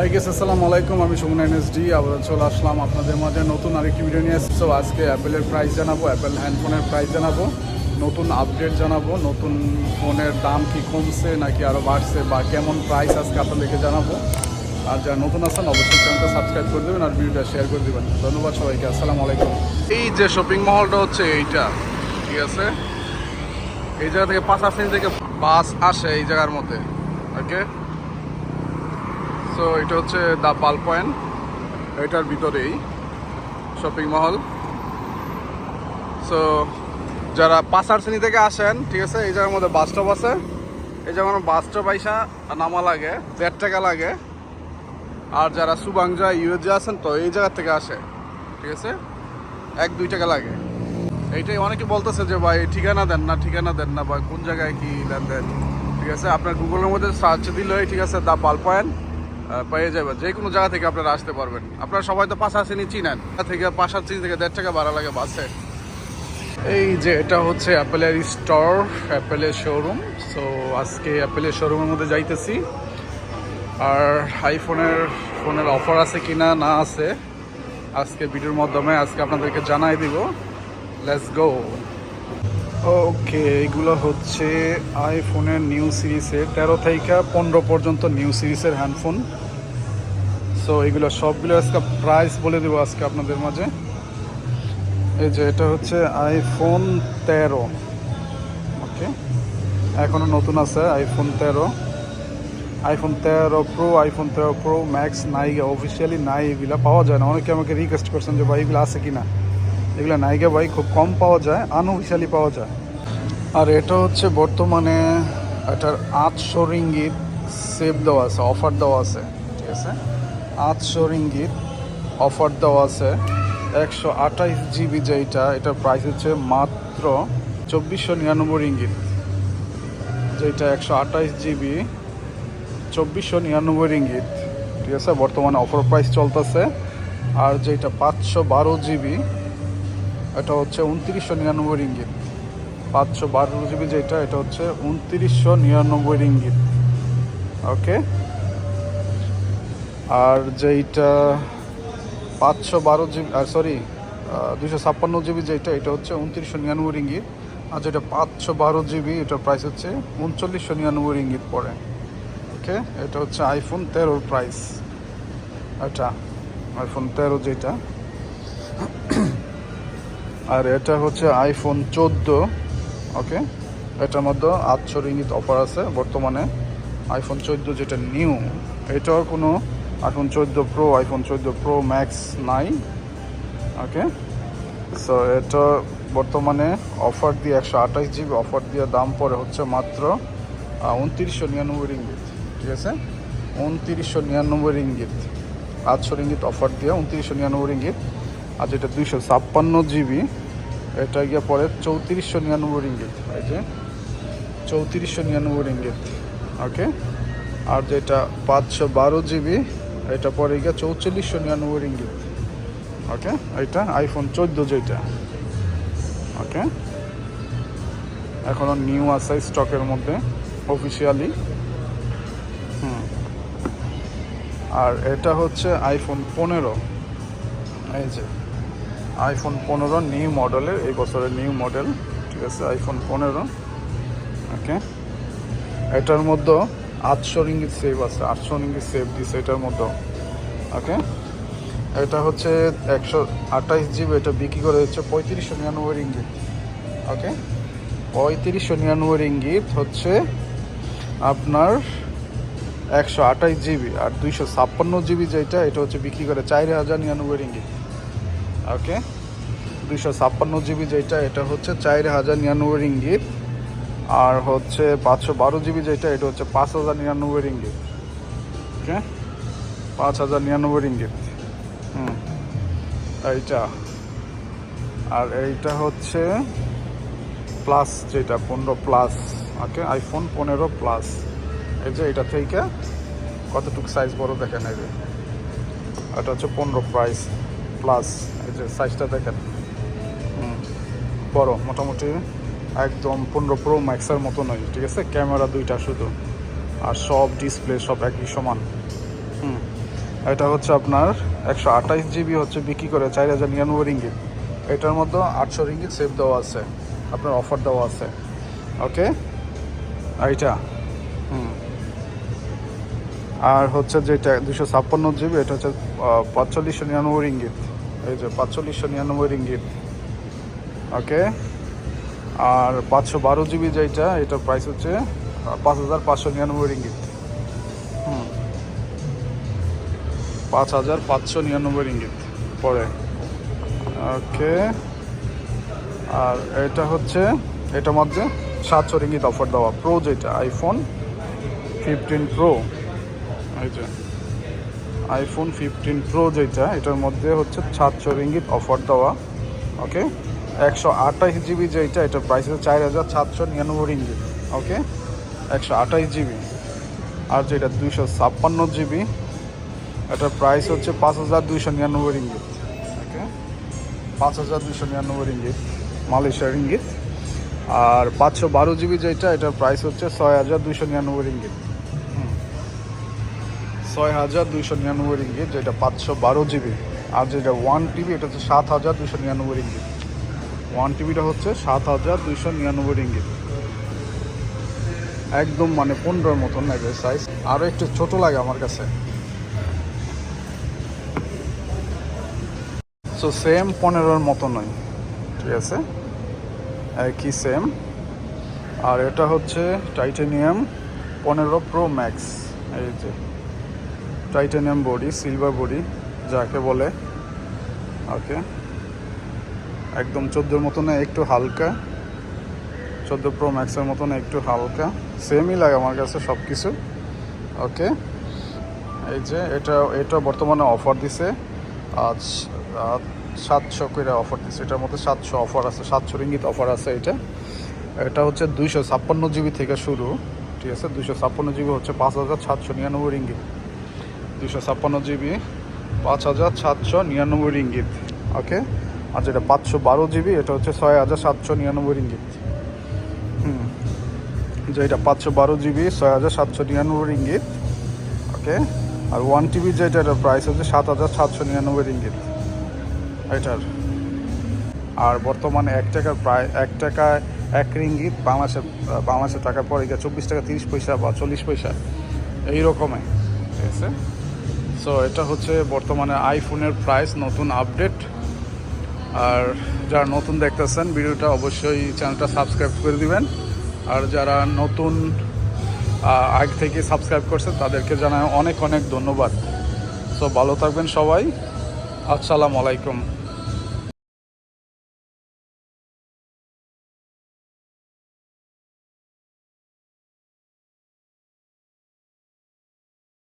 High guess আসসালামু আলাইকুম আমি সুমন এনএসডি। আবার চলে আসলাম আপনাদের মাঝে নতুন আরেকটি ভিডিও নিয়ে। এসেছি আজকে অ্যাপেলের প্রাইস জানাব অ্যাপেল হ্যান্ডফোনের প্রাইস জানাব, নতুন আপডেট জানাব, নতুন ফোনের দাম কি কমছে, নাকি আরও বাড়ছে, বা কেমন প্রাইস আজকে আপনাদেরকে জানাব। আর যারা নতুন আছেন, অবশ্যই চ্যানেলটা সাবস্ক্রাইব করে দেবেন আর ভিডিওটা শেয়ার করে দেবেন। ধন্যবাদ সবাইকে, আসসালামু আলাইকুম। এই যে শপিং মহলটা হচ্ছে এইটা, ঠিক আছে? এই জায়গা থেকে পাঁচ শ্রেণি থেকে বাস আসে এই জায়গার মধ্যে ওকে সো এটা হচ্ছে দ্য পাল পয়েন্ট। এটার ভিতরেই শপিং মহল। সো যারা পাঁচার শ্রেণি থেকে আসেন, ঠিক আছে, এই জায়গার মধ্যে বাস স্টপ আছে। এই জায়গার বাস স্টপ আইসা নামা লাগে, দেড় টাকা লাগে। আর যারা সুবাংজা, ইউএসজে আছেন, তো এই জায়গার থেকে আসে, ঠিক আছে? এক, দুই টাকা লাগে। এইটাই অনেকে বলতেছে যে, ভাই, ঠিকানা দেন না, ঠিকানা দেন না, বা কোন জায়গায় কি লেনদেন? ঠিক আছে? আপনার গুগলের মধ্যে সার্চ দিলেই, ঠিক আছে দা পাল পয়েন্ট। পেয়ে যাবেন। যে কোনো জায়গা থেকে আপনারা আসতে পারবেন। আপনারা সবাই তো পাশা চিনি চিনেন। থেকে? পাশা চিনি থেকে দেড় টাকা ভাড়া লাগে বাসে। এই যে, এটা হচ্ছে অ্যাপেলের স্টোর, অ্যাপেলের শোরুম সো আজকে অ্যাপেলের শোরুমের মধ্যে যাইতেছি। আর আইফোনের ফোনের অফার আছে কি না না আছে আজকে ভিডিওর মাধ্যমে আজকে আপনাদেরকে জানাই দিব। লেটস গো ওকে এগুলো হচ্ছে আইফোনের নিউ সিরিজের তেরো থেকে পনেরো পর্যন্ত নিউ সিরিজের হ্যান্ডফোন সো এগুলো সবগুলো আজকে প্রাইস বলে দেবো আজকে আপনাদের মাঝে। এই যে এটা হচ্ছে আইফোন তেরো। ওকে এখনও নতুন আছে আইফোন তেরো। আইফোন তেরো প্রো আইফোন তেরো প্রো ম্যাক্স নাই অফিসিয়ালি নাই, এগুলো পাওয়া যায় না। অনেকে আমাকে রিকোয়েস্ট করছেন যে, ভাই, এগুলো আছে কি না এগুলো নাইকা ভাই, খুব কম পাওয়া যায় আনঅফিসিয়ালি পাওয়া যায়। আর এটা হচ্ছে বর্তমানে এটার আটশো রিঙ্গিত সেভ দেওয়া আছে অফার দেওয়া আছে, ঠিক আছে? আটশো রিঙ্গিত অফার দেওয়া আছে। একশো আঠাইশ জিবি যেইটা, এটার প্রাইস হচ্ছে মাত্র চব্বিশশো নিরানব্বই রিঙ্গিত যেটা একশো আঠাইশ জিবি, চব্বিশশো নিরানব্বই রিঙ্গিত ঠিক আছে, বর্তমানে অফার প্রাইস চলতেছে। আর যেটা পাঁচশো বারো জিবি, এটা হচ্ছে উনত্রিশশো নিরানব্বই রিঙ্গিত পাঁচশো বারো জিবি যেটা এটা হচ্ছে উনত্রিশশো নিরানব্বই রিঙ্গিত ওকে আর যেইটা পাঁচশো বারো জিবি, আর সরি দুশো ছাপ্পান্ন জিবি যেটা এটা হচ্ছে উনত্রিশশো নিরানব্বই রিঙ্গিত। আর যেটা পাঁচশো বারো জিবি, এটার প্রাইস হচ্ছে উনচল্লিশশো নিরানব্বই রিঙ্গিত পড়ে ওকে এটা হচ্ছে আইফোন তেরোর প্রাইস এটা আইফোন তেরো যেটা আর এটা হচ্ছে আইফোন চোদ্দ। ওকে এটার মধ্যে আটশো রিঙ্গিত অফার আছে বর্তমানে। আইফোন চোদ্দ যেটা নিউ এটাও কোনো আইফোন চোদ্দ প্রো আইফোন চোদ্দ প্রো ম্যাক্স নাই ওকে সো এটা বর্তমানে অফার দিয়ে একশো আঠাশ জিবি অফার দিয়ে দাম পড়ে হচ্ছে মাত্র উনত্রিশশো নিরানব্বই রিঙ্গিত, ঠিক আছে? উনত্রিশশো নিরানব্বই রিঙ্গিত, আটশো রিঙ্গিত অফার দিয়ে উনত্রিশশো নিরানব্বই রিঙ্গিত, আর যেটা দুইশো ছাপ্পান্ন জিবি এটা গিয়ে পরে চৌত্রিশশো নিরানব্বই রিঙ্গিত, এই যে চৌত্রিশশো নিরানব্বই রিঙ্গিত ওকে আর যেটা পাঁচশো বারো জিবি এটা পরে গিয়ে চৌচল্লিশশো নিরানব্বই রিঙ্গিত। ওকে এটা আইফোন চোদ্দ যেটা ওকে এখনও নিউ আছে স্টকের মধ্যে অফিসিয়ালি হুম। আর এটা হচ্ছে আইফোন পনেরো। এই যে আইফোন পনেরো নিউ মডেলের এই বছরের নিউ মডেল ঠিক আছে? আইফোন পনেরো। ওকে এটার মধ্যে আটশো রিঙ্গিত সেভ আছে, আটশো রিঙ্গিত সেভ দিছে এটার মতো। ওকে এটা হচ্ছে একশো আঠাইশ জিবি এটা বিক্রি করে হচ্ছে পঁয়ত্রিশশো নিরানব্বই রিঙ্গিত। ওকে পঁয়ত্রিশশো নিরানব্বই রিঙ্গিত হচ্ছে আপনার একশো আঠাইশ জিবি আর দুইশো ছাপ্পান্ন জিবি যেটা, এটা হচ্ছে বিক্রি করে চার হাজার নিরানব্বই রিঙ্গিত। ওকে দুইশো ছাপ্পান্ন জিবি যেটা, এটা হচ্ছে চার হাজার নিরানব্বই রিঙ্গিত। আর হচ্ছে পাঁচশো বারো জিবি যেটা এটা হচ্ছে পাঁচ হাজার নিরানব্বই রিঙ্গিত। পাঁচ হাজার নিরানব্বই রিঙ্গিত। হুম। এইটা। আর এইটা হচ্ছে প্লাস যেটা পনেরো প্লাস। ওকে? আইফোন পনেরো প্লাস। এই যে এটা থেকে কতটুকু সাইজ বড় দেখেন এই যে। এটা হচ্ছে পনেরো প্রাইস প্লাস এই যে সাইজটা দেখেন। হুম, বড় মোটামুটি। একদম পনেরো প্রো ম্যাক্সের মতো নয়, ঠিক আছে? ক্যামেরা দুইটা শুধু। আর সব ডিসপ্লে সব একই সমান। হুম। এটা হচ্ছে আপনার একশো আঠাইশ জিবি হচ্ছে বিক্রি করে চার হাজার নিরানব্বই রিঙ্গিত। এটার মধ্যে আটশো রিঙ্গিত সেভ দেওয়া আছে। আপনার অফার দেওয়া আছে। ওকে এইটা। হুম। আর হচ্ছে যেটা দুশো ছাপ্পান্ন জিবি, এটা হচ্ছে পাঁচচল্লিশশো নিরানব্বই রিঙ্গিত। এই যে পাঁচচল্লিশশো নিরানব্বই রিঙ্গিত। ওকে আর পাঁচশো বারো জিবি যেটা এটার প্রাইস হচ্ছে পাঁচ হাজার পাঁচশো নিরানব্বই রিঙ্গিত। পাঁচ হাজার পাঁচশো নিরানব্বই রিঙ্গিত পরে। ওকে। আর এটা হচ্ছে, এটার মধ্যে সাতশো রিঙ্গিত অফার দেওয়া প্রো যেটা আইফোন ফিফটিন প্রো এই যে আইফোন ফিফটিন প্রো যেটা এটার মধ্যে হচ্ছে সাতশো রিঙ্গিত অফার দেওয়া, ওকে? একশো আঠাইশ জিবি যেটা এটার প্রাইস হচ্ছে চার হাজার সাতশো নিরানব্বই রিঙ্গিত ওকে একশো আঠাইশ জিবি। আর যেটা দুইশো ছাপ্পান্ন জিবি, এটার প্রাইস হচ্ছে পাঁচ হাজার দুইশো নিরানব্বই রিঙ্গিত ওকে পাঁচ হাজার দুইশো নিরানব্বই রিঙ্গিত, মালয়েশিয়া রিঙ্গিত। আর পাঁচশো বারো জিবি যেটা এটার প্রাইস হচ্ছে ছয় হাজার দুইশো নিরানব্বই রিঙ্গিত। ছয় হাজার দুইশো নিরানব্বই রিঙ্গিত, যেটা পাঁচশো বারো জিবি। আর যেটা ওয়ান টিবি এটা হচ্ছে সাত হাজার দুইশো নিরানব্বই রিঙ্গিত। ওয়ান টিবিটা হচ্ছে সাত হাজার দুইশো নিরানব্বই রিঙ্গিত। একদম মানে পনেরোর মতন নেবে সাইজ আরও একটু ছোট লাগে আমার কাছে। সো সেম পনেরোর মতো নয়। ঠিক আছে? একই সেম আর এটা হচ্ছে টাইটেনিয়াম পনেরো প্রো ম্যাক্স এই যে টাইটেনিয়াম বডি সিলভার বডি যাকে বলে। ওকে একদম চোদ্দোর মতন একটু হালকা, চোদ্দ প্রো ম্যাক্সের মতন একটু হালকা সেমই লাগে আমার কাছে সব কিছু ওকে এই যে এটা এটা বর্তমানে অফার দিছে, আজ সাতশো করে অফার দিছে। এটার মধ্যে সাতশো অফার আছে, সাতশো রিঙ্গিত অফার আছে এটা। এটা হচ্ছে দুইশো ছাপ্পান্ন জিবি থেকে শুরু, ঠিক আছে? দুইশো ছাপ্পান্ন জিবি হচ্ছে পাঁচ হাজার সাতশো নিরানব্বই রিঙ্গিত। দুইশো ছাপ্পান্ন জিবি, পাঁচ হাজার সাতশো নিরানব্বই রিঙ্গিত। ওকে আর যেটা পাঁচশো বারো জিবি এটা হচ্ছে ছয় হাজার সাতশো নিরানব্বই রিঙ্গিত। হুম। যেটা পাঁচশো বারো জিবি ছয় হাজার সাতশো নিরানব্বই রিঙ্গিত। ওকে? আর ওয়ান টিবি যেটা, এটার প্রাইস হচ্ছে সাত হাজার সাতশো নিরানব্বই রিঙ্গিত। এটার। আর বর্তমানে এক টাকার প্রায়, এক টাকা এক রিঙ্গিত বাংলাদেশের বাংলাদেশের টাকার পরে গিয়ে চব্বিশ টাকা তিরিশ পয়সা বা চল্লিশ পয়সা। এই রকমই ঠিক আছে? সো এটা হচ্ছে বর্তমানে আইফোনের প্রাইস নতুন আপডেট আর যারা নতুন দেখতেছেন, ভিডিওটা অবশ্যই চ্যানেলটা সাবস্ক্রাইব করে দিবেন। আর যারা নতুন আগ থেকে সাবস্ক্রাইব করছেন তাদেরকে জানায় অনেক অনেক ধন্যবাদ। সো ভালো থাকবেন সবাই। আসসালামু আলাইকুম।